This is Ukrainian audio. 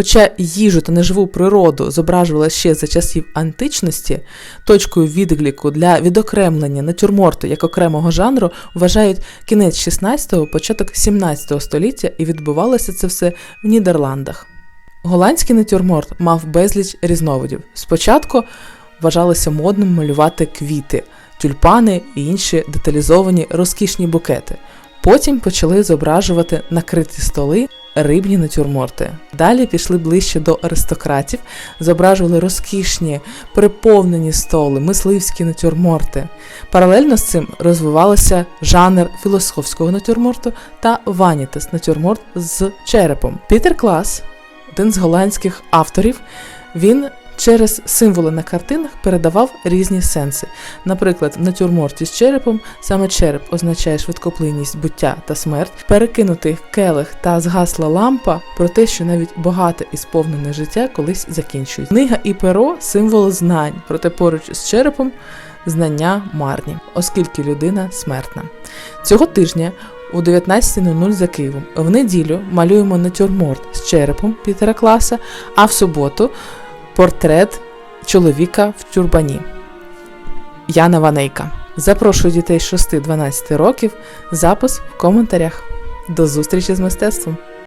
Хоча їжу та неживу природу зображувала ще за часів античності, точкою відліку для відокремлення натюрморту як окремого жанру вважають кінець 16-го, початок 17 століття, і відбувалося це все в Нідерландах. Голландський натюрморт мав безліч різновидів. Спочатку вважалося модним малювати квіти, тюльпани і інші деталізовані розкішні букети. Потім почали зображувати накриті столи, рибні натюрморти. Далі пішли ближче до аристократів, зображували розкішні, приповнені столи, мисливські натюрморти. Паралельно з цим розвивалося жанр філософського натюрморту та ванітес натюрморт з черепом. Пітер Клас, один з голландських авторів, він через символи на картинах передавав різні сенси. Наприклад, в натюрморті з черепом саме череп означає швидкоплинність буття та смерть, перекинутий келих та згасла лампа про те, що навіть багате і сповнене життя колись закінчується. Книга і перо символ знань, проте поруч з черепом знання марні, оскільки людина смертна. Цього тижня у 19.00 за Києвом в неділю малюємо натюрморт з черепом Пітера Класа, а в суботу портрет чоловіка в тюрбані Яна Ванейка. Запрошую дітей 6-12 років. Запис в коментарях. До зустрічі з мистецтвом!